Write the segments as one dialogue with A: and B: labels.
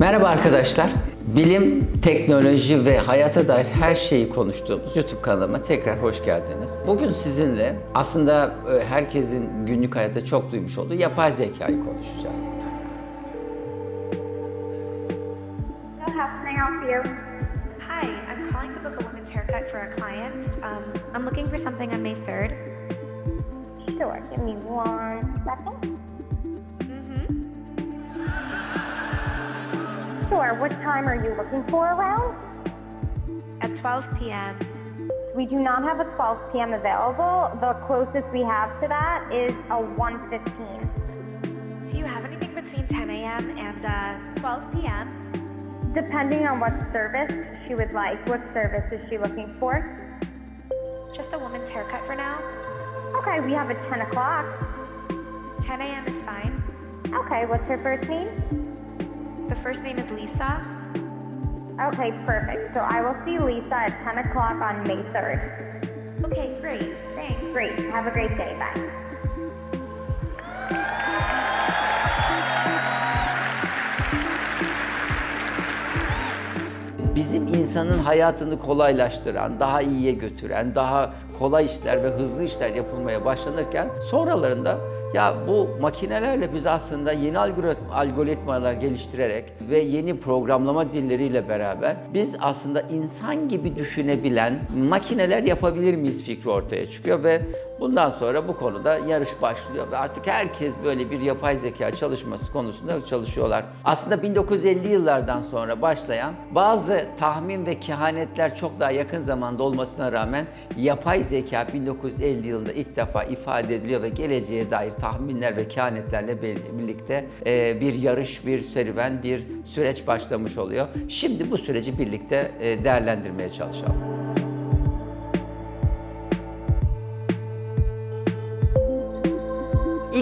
A: Merhaba arkadaşlar. Bilim, teknoloji ve hayata dair her şeyi konuştuğumuz YouTube kanalıma tekrar hoş geldiniz. Bugün sizinle aslında e, herkesin günlük hayatta çok duymuş olduğu yapay zekayı konuşacağız.
B: How can I help you?
C: Hi, I'm calling to book a woman's haircut for a client. Um, I'm looking for something on May 3rd.
B: Sure, give me one second. What time are you looking for around?
C: At 12 p.m.
B: We do not have a 12 p.m. available. The closest we have to that is a 1.15.
C: Do you have anything between 10 a.m. and uh, 12 p.m.?
B: Depending on what service she would like. What service is she looking for?
C: Just a woman's haircut for now.
B: Okay, we have a 10 o'clock.
C: 10 a.m. is fine.
B: Okay, what's her first name?
C: The first name is Lisa.
B: Okay, perfect. So I will see Lisa at 10 o'clock on May 3rd.
C: Okay, great. Thanks.
B: Great. Have a great day. Bye.
A: Bizim insanın hayatını kolaylaştıran, daha iyiye götüren, daha kolay işler ve hızlı işler yapılmaya başlanırken sonralarında ya bu makinelerle biz aslında yeni algoritma, algoritmalar geliştirerek ve yeni programlama dilleriyle beraber biz aslında insan gibi düşünebilen makineler yapabilir miyiz fikri ortaya çıkıyor ve bundan sonra bu konuda yarış başlıyor ve artık herkes böyle bir yapay zeka çalışması konusunda çalışıyorlar. Aslında 1950 yıllardan sonra başlayan bazı tahmin ve kehanetler çok daha yakın zamanda olmasına rağmen yapay zeka 1950 yılında ilk defa ifade ediliyor ve geleceğe dair tahminler ve kehanetlerle bir- birlikte e, bir yarış, bir serüven, bir süreç başlamış oluyor. Şimdi bu süreci birlikte e, değerlendirmeye çalışalım.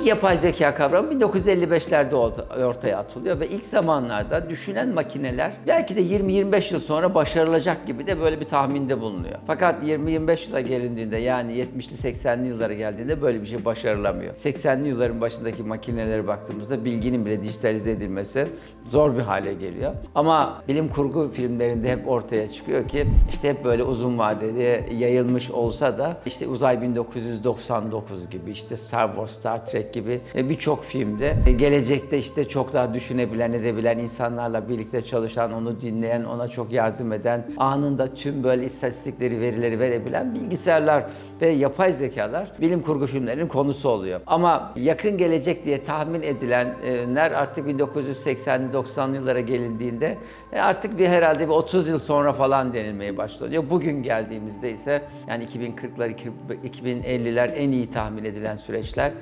A: İlk yapay zeka kavramı 1955'lerde oldu- ortaya atılıyor ve ilk zamanlarda düşünen makineler belki de 20-25 yıl sonra başarılacak gibi de böyle bir tahminde bulunuyor. Fakat 20-25 yıla gelindiğinde yani 70'li 80'li yıllara geldiğinde böyle bir şey başarılamıyor. 80'li yılların başındaki makinelere baktığımızda bilginin bile dijitalize edilmesi zor bir hale geliyor. Ama bilim kurgu filmlerinde hep ortaya çıkıyor ki işte hep böyle uzun vadeli yayılmış olsa da işte Uzay 1999 gibi işte Star Wars, Star Trek gibi e, birçok filmde e, gelecekte işte çok daha düşünebilen, edebilen insanlarla birlikte çalışan, onu dinleyen, ona çok yardım eden, anında tüm böyle istatistikleri, verileri verebilen bilgisayarlar ve yapay zekalar bilim kurgu filmlerinin konusu oluyor. Ama yakın gelecek diye tahmin edilenler artık 1980'li 90'lı yıllara gelindiğinde e, artık bir herhalde bir 30 yıl sonra falan denilmeye başlanıyor. Bugün geldiğimizde ise yani 2040'lar, 2050'ler en iyi tahmin edilen süreçler.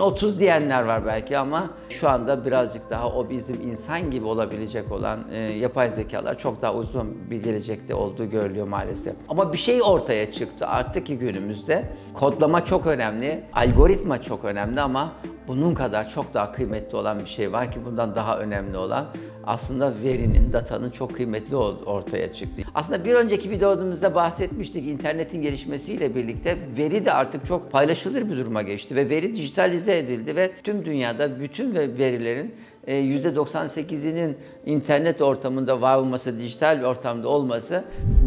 A: 2030 diyenler var belki ama şu anda birazcık daha o bizim insan gibi olabilecek olan e, yapay zekalar çok daha uzun bir gelecekte olduğu görülüyor maalesef. Ama bir şey ortaya çıktı artık ki günümüzde. Kodlama çok önemli, algoritma çok önemli ama bunun kadar çok daha kıymetli olan bir şey var ki bundan daha önemli olan aslında verinin, datanın çok kıymetli ortaya çıktı. Aslında bir önceki videomuzda bahsetmiştik internetin gelişmesiyle birlikte veri de artık çok paylaşılır bir duruma geçti ve veri dijitalize edildi ve tüm dünyada bütün ve- verilerin e, %98'inin internet ortamında var olması, dijital bir ortamda olması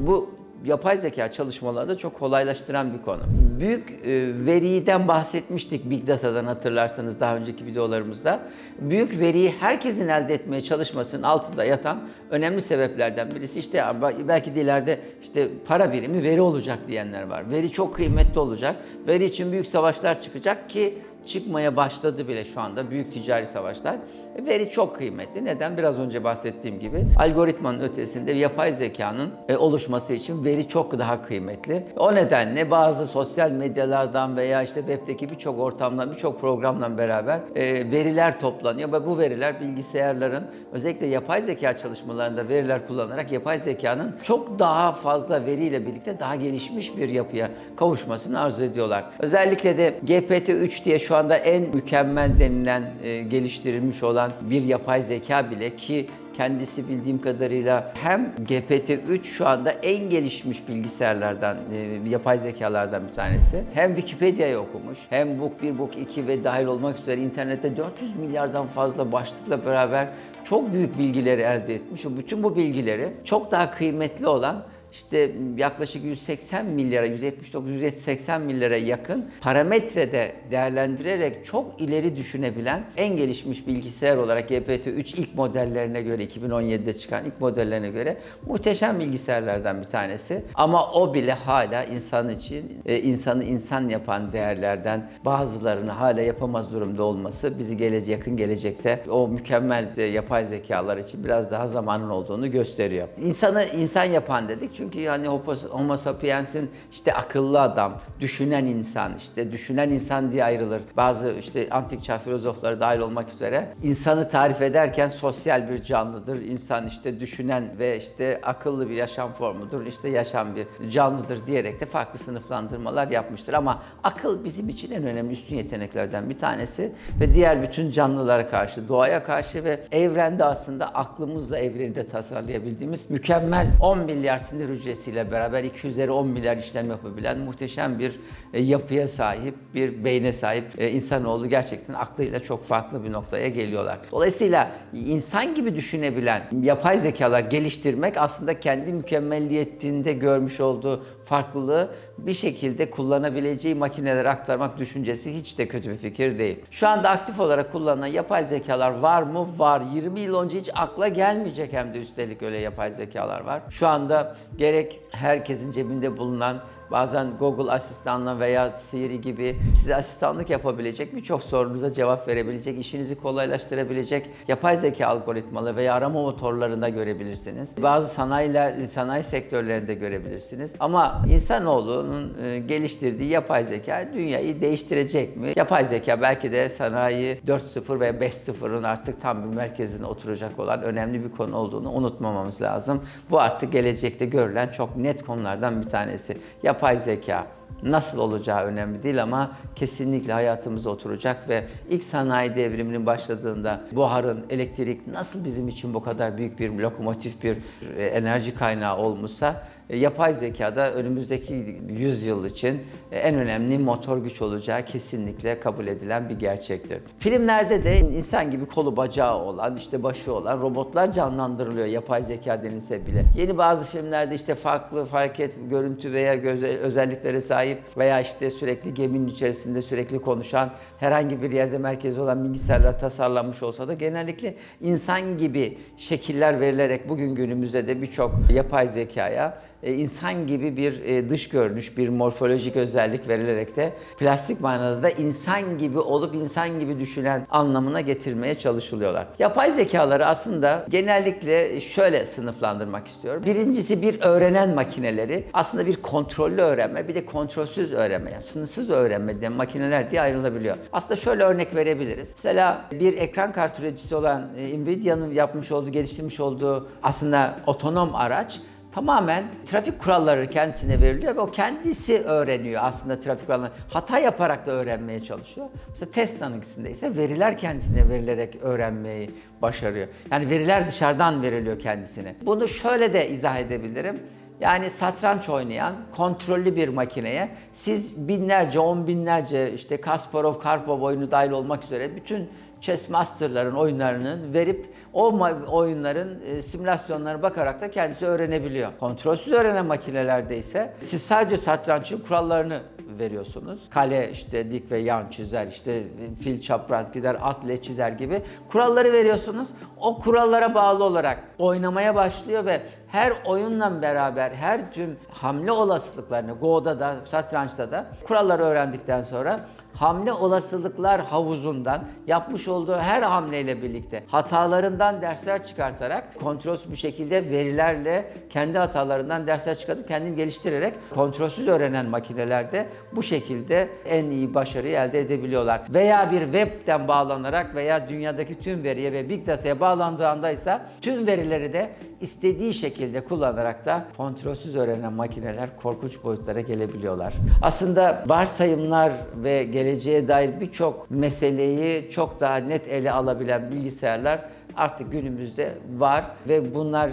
A: bu yapay zeka çalışmalarını çok kolaylaştıran bir konu. Büyük e, veriden bahsetmiştik Big Data'dan hatırlarsanız daha önceki videolarımızda. Büyük veriyi herkesin elde etmeye çalışmasının altında yatan önemli sebeplerden birisi işte belki de ileride işte para birimi veri olacak diyenler var. Veri çok kıymetli olacak. Veri için büyük savaşlar çıkacak ki çıkmaya başladı bile şu anda büyük ticari savaşlar. Veri çok kıymetli. Neden? Biraz önce bahsettiğim gibi algoritmanın ötesinde yapay zekanın e, oluşması için veri çok daha kıymetli. O nedenle bazı sosyal medyalardan veya işte webdeki birçok ortamdan, birçok programla beraber e, veriler toplanıyor ve bu veriler bilgisayarların özellikle yapay zeka çalışmalarında veriler kullanarak yapay zekanın çok daha fazla veriyle birlikte daha gelişmiş bir yapıya kavuşmasını arzu ediyorlar. Özellikle de GPT-3 diye şu anda en mükemmel denilen e, geliştirilmiş olan bir yapay zeka bile ki Kendisi bildiğim kadarıyla hem GPT-3 şu anda en gelişmiş bilgisayarlardan, e, yapay zekalardan bir tanesi. Hem Wikipedia'yı okumuş, hem Book 1, Book 2 ve dahil olmak üzere internette 400 milyardan fazla başlıkla beraber çok büyük bilgileri elde etmiş. Bütün bu bilgileri çok daha kıymetli olan işte yaklaşık 180 milyara, 179-180 milyara yakın parametrede değerlendirerek çok ileri düşünebilen en gelişmiş bilgisayar olarak GPT-3 ilk modellerine göre, 2017'de çıkan ilk modellerine göre muhteşem bilgisayarlardan bir tanesi. Ama o bile hala insan için, e, insanı insan yapan değerlerden bazılarını hala yapamaz durumda olması bizi gelece yakın gelecekte o mükemmel de yapay zekalar için biraz daha zamanın olduğunu gösteriyor. İnsanı insan yapan dedik çünkü hani Homo, homo sapiens'in işte akıllı adam, düşünen insan, işte düşünen insan diye ayrılır. Bazı işte antik çağ filozofları dahil olmak üzere insanı tarif ederken sosyal bir canlıdır. İnsan işte düşünen ve işte akıllı bir yaşam formudur. İşte yaşam bir canlıdır diyerek de farklı sınıflandırmalar yapmıştır. Ama akıl bizim için en önemli üstün yeteneklerden bir tanesi ve diğer bütün canlılara karşı, doğaya karşı ve evrende aslında aklımızla evreni de tasarlayabildiğimiz mükemmel 10 milyar sinir hücresiyle beraber 200'leri 10 milyar işlem yapabilen muhteşem bir e, yapıya sahip, bir beyne sahip e, insanoğlu gerçekten aklıyla çok farklı bir noktaya geliyorlar. Dolayısıyla insan gibi düşünebilen yapay zekalar geliştirmek aslında kendi mükemmelliyetinde görmüş olduğu farklılığı bir şekilde kullanabileceği makinelere aktarmak düşüncesi hiç de kötü bir fikir değil. Şu anda aktif olarak kullanılan yapay zekalar var mı? Var. 20 yıl önce hiç akla gelmeyecek hem de üstelik öyle yapay zekalar var. Şu anda gerek herkesin cebinde bulunan Bazen Google asistanla veya Siri gibi size asistanlık yapabilecek, birçok sorunuza cevap verebilecek, işinizi kolaylaştırabilecek yapay zeka algoritmaları veya arama motorlarında görebilirsiniz. Bazı sanayiler, sanayi sektörlerinde görebilirsiniz. Ama insanoğlunun e, geliştirdiği yapay zeka dünyayı değiştirecek mi? Yapay zeka belki de sanayi 4.0 ve 5.0'ın artık tam bir merkezine oturacak olan önemli bir konu olduğunu unutmamamız lazım. Bu artık gelecekte görülen çok net konulardan bir tanesi. Yapay zeka nasıl olacağı önemli değil ama kesinlikle hayatımıza oturacak ve ilk sanayi devriminin başladığında buharın, elektrik nasıl bizim için bu kadar büyük bir lokomotif bir e, enerji kaynağı olmuşsa yapay zekada önümüzdeki 100 yıl için e, en önemli motor güç olacağı kesinlikle kabul edilen bir gerçektir. Filmlerde de insan gibi kolu bacağı olan, işte başı olan robotlar canlandırılıyor yapay zeka denilse bile. Yeni bazı filmlerde işte farklı hareket, görüntü veya özelliklere sahip veya işte sürekli geminin içerisinde sürekli konuşan herhangi bir yerde merkezi olan bilgisayarlar tasarlanmış olsa da genellikle insan gibi şekiller verilerek bugün günümüzde de birçok yapay zekaya e, insan gibi bir e, dış görünüş, bir morfolojik özellik verilerek de plastik manada da insan gibi olup insan gibi düşünen anlamına getirmeye çalışılıyorlar. Yapay zekaları aslında genellikle şöyle sınıflandırmak istiyorum. Birincisi bir öğrenen makineleri aslında bir kontrollü öğrenme, bir de kontrolsüz öğrenme, yani sınırsız öğrenme diye makineler diye ayrılabiliyor. Aslında şöyle örnek verebiliriz. Mesela bir ekran kartı üreticisi olan e, Nvidia'nın yapmış olduğu, geliştirmiş olduğu aslında otonom araç tamamen trafik kuralları kendisine veriliyor ve o kendisi öğreniyor aslında trafik kurallarını. Hata yaparak da öğrenmeye çalışıyor. Mesela Tesla'nınkisinde ise veriler kendisine verilerek öğrenmeyi başarıyor. Yani veriler dışarıdan veriliyor kendisine. Bunu şöyle de izah edebilirim. Yani satranç oynayan kontrollü bir makineye siz binlerce, on binlerce işte Kasparov, Karpov oyunu dahil olmak üzere bütün chess master'ların oyunlarının verip o oyunların e, simülasyonlarına bakarak da kendisi öğrenebiliyor. Kontrolsüz öğrenen makinelerde ise siz sadece satrançın kurallarını veriyorsunuz. Kale işte dik ve yan çizer, işte fil çapraz gider, at le çizer gibi kuralları veriyorsunuz. O kurallara bağlı olarak oynamaya başlıyor ve her oyunla beraber her tüm hamle olasılıklarını Go'da da satrançta da kuralları öğrendikten sonra hamle olasılıklar havuzundan yapmış olduğu her hamleyle birlikte hatalarından dersler çıkartarak kontrolsüz bir şekilde verilerle kendi hatalarından dersler çıkartıp kendini geliştirerek kontrolsüz öğrenen makinelerde bu şekilde en iyi başarıyı elde edebiliyorlar. Veya bir webten bağlanarak veya dünyadaki tüm veriye ve big data'ya bağlandığı anda ise tüm verileri de istediği şekilde kullanarak da kontrolsüz öğrenen makineler korkunç boyutlara gelebiliyorlar. Aslında varsayımlar ve geleceğe dair birçok meseleyi çok daha net ele alabilen bilgisayarlar artık günümüzde var ve bunlar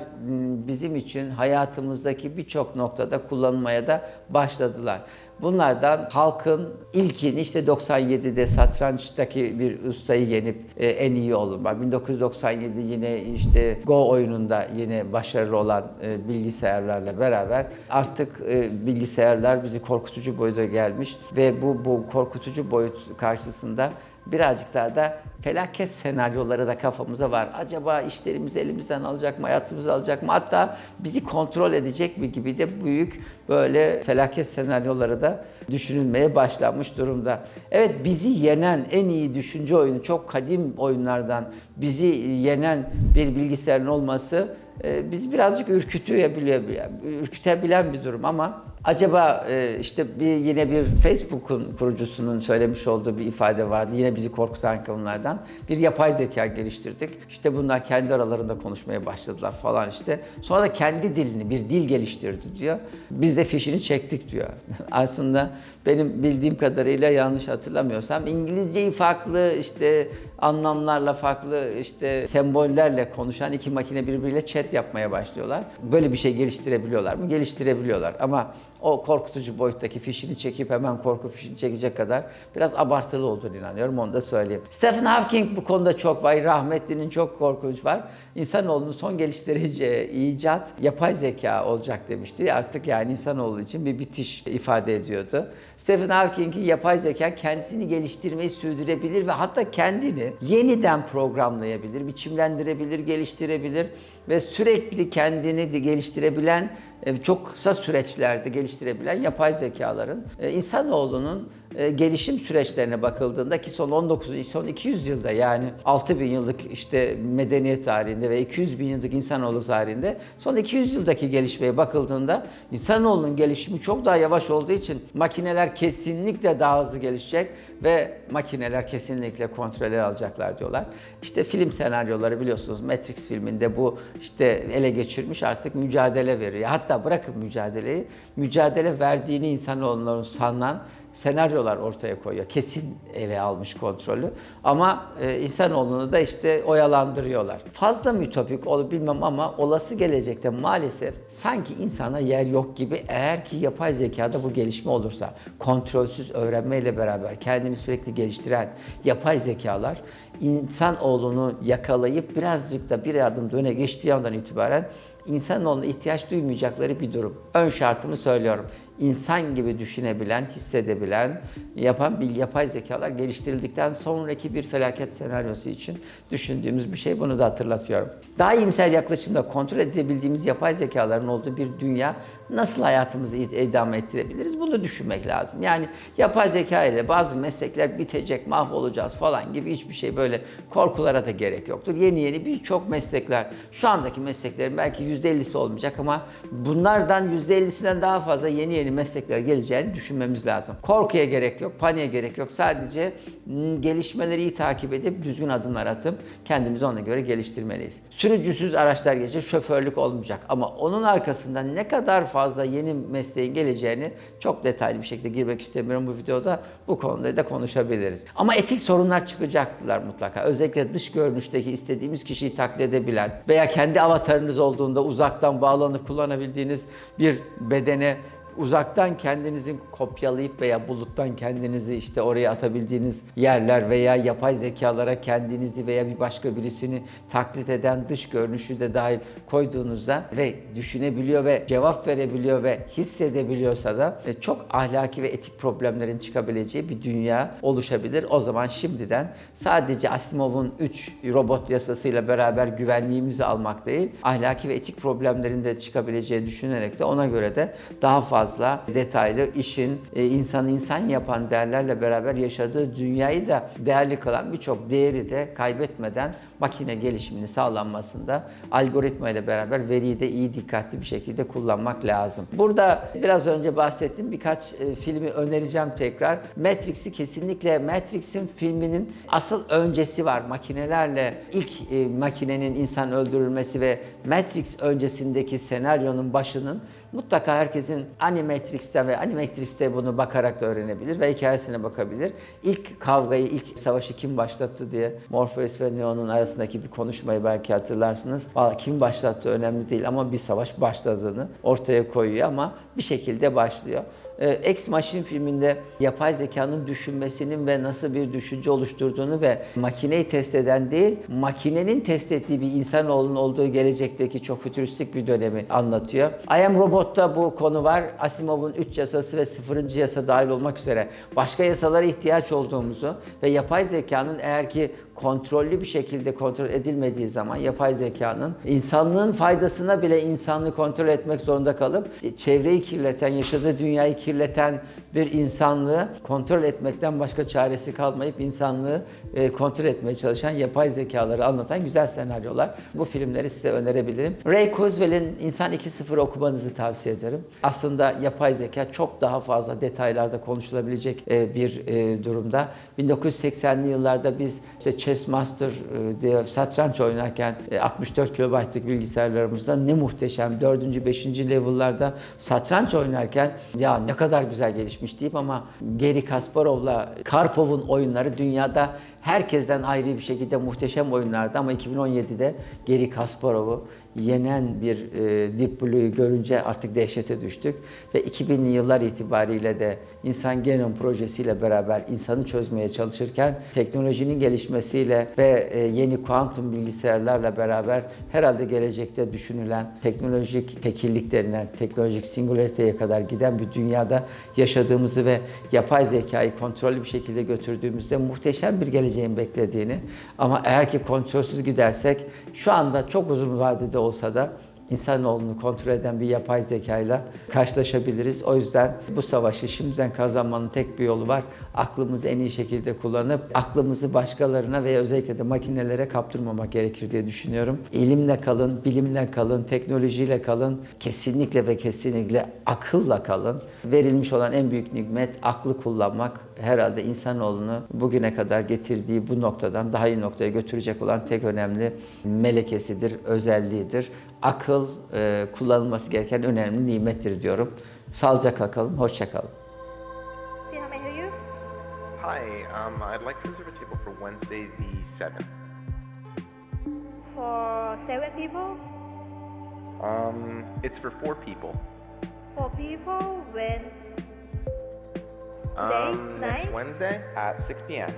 A: bizim için hayatımızdaki birçok noktada kullanılmaya da başladılar. Bunlardan halkın ilkin işte 97'de satrançtaki bir ustayı yenip e, en iyi olma. 1997 yine işte Go oyununda yine başarılı olan e, bilgisayarlarla beraber artık e, bilgisayarlar bizi korkutucu boyuta gelmiş ve bu bu korkutucu boyut karşısında birazcık daha da felaket senaryoları da kafamıza var. Acaba işlerimizi elimizden alacak mı, hayatımızı alacak mı? Hatta bizi kontrol edecek mi gibi de büyük böyle felaket senaryoları da düşünülmeye başlanmış durumda. Evet bizi yenen en iyi düşünce oyunu çok kadim oyunlardan bizi yenen bir bilgisayarın olması e, bizi birazcık ürkütüyebiliyor, ürkütebilen bir durum ama acaba e, işte bir yine bir Facebook'un kurucusunun söylemiş olduğu bir ifade vardı. Yine bizi korkutan konulardan. Bir yapay zeka geliştirdik. İşte bunlar kendi aralarında konuşmaya başladılar falan işte. Sonra da kendi dilini, bir dil geliştirdi diyor. Biz de fişini çektik diyor. Aslında benim bildiğim kadarıyla yanlış hatırlamıyorsam İngilizceyi farklı işte anlamlarla farklı işte sembollerle konuşan iki makine birbiriyle chat yapmaya başlıyorlar. Böyle bir şey geliştirebiliyorlar mı? Geliştirebiliyorlar ama o korkutucu boyuttaki fişini çekip hemen korku fişini çekecek kadar biraz abartılı olduğunu inanıyorum onu da söyleyeyim. Stephen Hawking bu konuda çok var. Rahmetlinin çok korkunç var. İnsanoğlunun son geliştireceği icat yapay zeka olacak demişti. Artık yani insanoğlu için bir bitiş ifade ediyordu. Stephen Hawking'in yapay zeka kendisini geliştirmeyi sürdürebilir ve hatta kendini yeniden programlayabilir, biçimlendirebilir, geliştirebilir ve sürekli kendini geliştirebilen çok kısa süreçlerde geliştirebilen yapay zekaların e, insanoğlunun e, gelişim süreçlerine bakıldığında ki son 19 son 200 yılda yani 6000 yıllık işte medeniyet tarihinde ve 200 bin yıllık insanoğlu tarihinde son 200 yıldaki gelişmeye bakıldığında insanoğlunun gelişimi çok daha yavaş olduğu için makineler kesinlikle daha hızlı gelişecek ve makineler kesinlikle kontrolleri alacaklar diyorlar. İşte film senaryoları biliyorsunuz Matrix filminde bu işte ele geçirmiş artık mücadele veriyor. Hatta bırakın mücadeleyi, mücadele verdiğini insanoğlunun sanılan senaryolar ortaya koyuyor. Kesin ele almış kontrolü. Ama e, insanoğlunu da işte oyalandırıyorlar. Fazla mı ütopik olur bilmem ama olası gelecekte maalesef sanki insana yer yok gibi eğer ki yapay zekada bu gelişme olursa kontrolsüz öğrenmeyle beraber kendini sürekli geliştiren yapay zekalar insanoğlunu yakalayıp birazcık da bir adım öne geçtiği andan itibaren insanoğluna ihtiyaç duymayacakları bir durum. Ön şartımı söylüyorum. İnsan gibi düşünebilen, hissedebilen, yapan bir yapay zekalar geliştirildikten sonraki bir felaket senaryosu için düşündüğümüz bir şey. Bunu da hatırlatıyorum. Daha iyimser yaklaşımda kontrol edebildiğimiz yapay zekaların olduğu bir dünya nasıl hayatımızı idame ettirebiliriz? Bunu düşünmek lazım. Yani yapay zeka ile bazı meslekler bitecek, mahvolacağız falan gibi hiçbir şey böyle korkulara da gerek yoktur. Yeni yeni birçok meslekler, şu andaki mesleklerin belki %50'si olmayacak ama bunlardan %50'sinden daha fazla yeni yeni meslekler geleceğini düşünmemiz lazım. Korkuya gerek yok, paniğe gerek yok. Sadece mm, gelişmeleri iyi takip edip düzgün adımlar atıp kendimizi ona göre geliştirmeliyiz. Sürücüsüz araçlar gelecek, şoförlük olmayacak ama onun arkasından ne kadar fazla yeni mesleğin geleceğini çok detaylı bir şekilde girmek istemiyorum bu videoda. Bu konuda da konuşabiliriz. Ama etik sorunlar çıkacaklar mutlaka. Özellikle dış görünüşteki istediğimiz kişiyi taklit edebilen veya kendi avatarınız olduğunda uzaktan bağlanıp kullanabildiğiniz bir bedene uzaktan kendinizin kopyalayıp veya buluttan kendinizi işte oraya atabildiğiniz yerler veya yapay zekalara kendinizi veya bir başka birisini taklit eden dış görünüşü de dahil koyduğunuzda ve düşünebiliyor ve cevap verebiliyor ve hissedebiliyorsa da e, çok ahlaki ve etik problemlerin çıkabileceği bir dünya oluşabilir. O zaman şimdiden sadece Asimov'un 3 robot yasasıyla beraber güvenliğimizi almak değil, ahlaki ve etik problemlerin de çıkabileceği düşünerek de ona göre de daha fazla detaylı işin e, insanı insan yapan değerlerle beraber yaşadığı dünyayı da değerli kılan birçok değeri de kaybetmeden makine gelişimini sağlanmasında algoritma ile beraber veriyi de iyi dikkatli bir şekilde kullanmak lazım. Burada biraz önce bahsettiğim birkaç e, filmi önereceğim tekrar. Matrix'i kesinlikle Matrix'in filminin asıl öncesi var. Makinelerle ilk e, makinenin insan öldürülmesi ve Matrix öncesindeki senaryonun başının mutlaka herkesin Animatrix'te ve Animatrix'te bunu bakarak da öğrenebilir ve hikayesine bakabilir. İlk kavgayı, ilk savaşı kim başlattı diye Morpheus ve Neo'nun arasında arasındaki bir konuşmayı belki hatırlarsınız. Valla kim başlattı önemli değil ama bir savaş başladığını ortaya koyuyor ama bir şekilde başlıyor. Ee, Ex Machina filminde yapay zekanın düşünmesinin ve nasıl bir düşünce oluşturduğunu ve makineyi test eden değil, makinenin test ettiği bir insanoğlunun olduğu gelecekteki çok fütüristik bir dönemi anlatıyor. I Am Robot'ta bu konu var. Asimov'un 3 yasası ve 0. yasa dahil olmak üzere başka yasalara ihtiyaç olduğumuzu ve yapay zekanın eğer ki kontrollü bir şekilde kontrol edilmediği zaman yapay zekanın insanlığın faydasına bile insanlığı kontrol etmek zorunda kalıp çevreyi kirleten, yaşadığı dünyayı kirleten bir insanlığı kontrol etmekten başka çaresi kalmayıp insanlığı e, kontrol etmeye çalışan yapay zekaları anlatan güzel senaryolar. Bu filmleri size önerebilirim. Ray Kurzweil'in İnsan 2.0 okumanızı tavsiye ederim. Aslında yapay zeka çok daha fazla detaylarda konuşulabilecek e, bir e, durumda. 1980'li yıllarda biz işte Chess Master diye satranç oynarken e, 64 kilobaytlık bilgisayarlarımızda ne muhteşem 4. 5. level'larda satranç oynarken ya ne kadar güzel gelişmiş deyip ama Geri Kasparov'la Karpov'un oyunları dünyada herkesten ayrı bir şekilde muhteşem oyunlardı. Ama 2017'de Geri Kasparov'u yenen bir e, Deep görünce artık dehşete düştük. Ve 2000'li yıllar itibariyle de insan genom projesiyle beraber insanı çözmeye çalışırken teknolojinin gelişmesiyle ve e, yeni kuantum bilgisayarlarla beraber herhalde gelecekte düşünülen teknolojik tekillik denilen teknolojik singularity'ye kadar giden bir dünyada yaşadığımızı ve yapay zekayı kontrollü bir şekilde götürdüğümüzde muhteşem bir geleceğin beklediğini. Ama eğer ki kontrolsüz gidersek şu anda çok uzun vadede olsa da insanoğlunu kontrol eden bir yapay zekayla karşılaşabiliriz. O yüzden bu savaşı şimdiden kazanmanın tek bir yolu var. Aklımızı en iyi şekilde kullanıp aklımızı başkalarına ve özellikle de makinelere kaptırmamak gerekir diye düşünüyorum. İlimle kalın, bilimle kalın, teknolojiyle kalın. Kesinlikle ve kesinlikle akılla kalın. Verilmiş olan en büyük nimet aklı kullanmak. Herhalde insanoğlunu bugüne kadar getirdiği bu noktadan daha iyi noktaya götürecek olan tek önemli melekesidir, özelliğidir. Akıl e, kullanılması gereken önemli nimettir diyorum. Sağlıcakla kalın, hoşça kalın.
D: Hi, um, I'd like to reserve a table for Wednesday the 7th.
C: For seven people?
D: Um, it's for four people.
C: Four people when
D: Um, next
C: nine?
D: Wednesday at 6 p.m.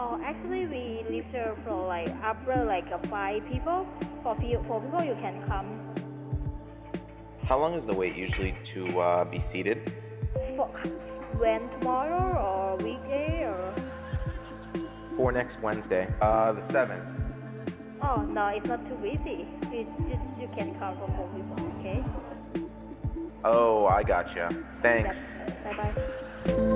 C: Oh, actually we reserve for like upper like uh, five people. For few, for people you can come.
D: How long is the wait usually to uh, be seated?
C: For when tomorrow or weekday or?
D: For next Wednesday, uh, the 7th.
C: Oh no, it's not too busy. You, you, you can come for four people, okay?
D: Oh, I gotcha. Thanks.
C: Bye bye.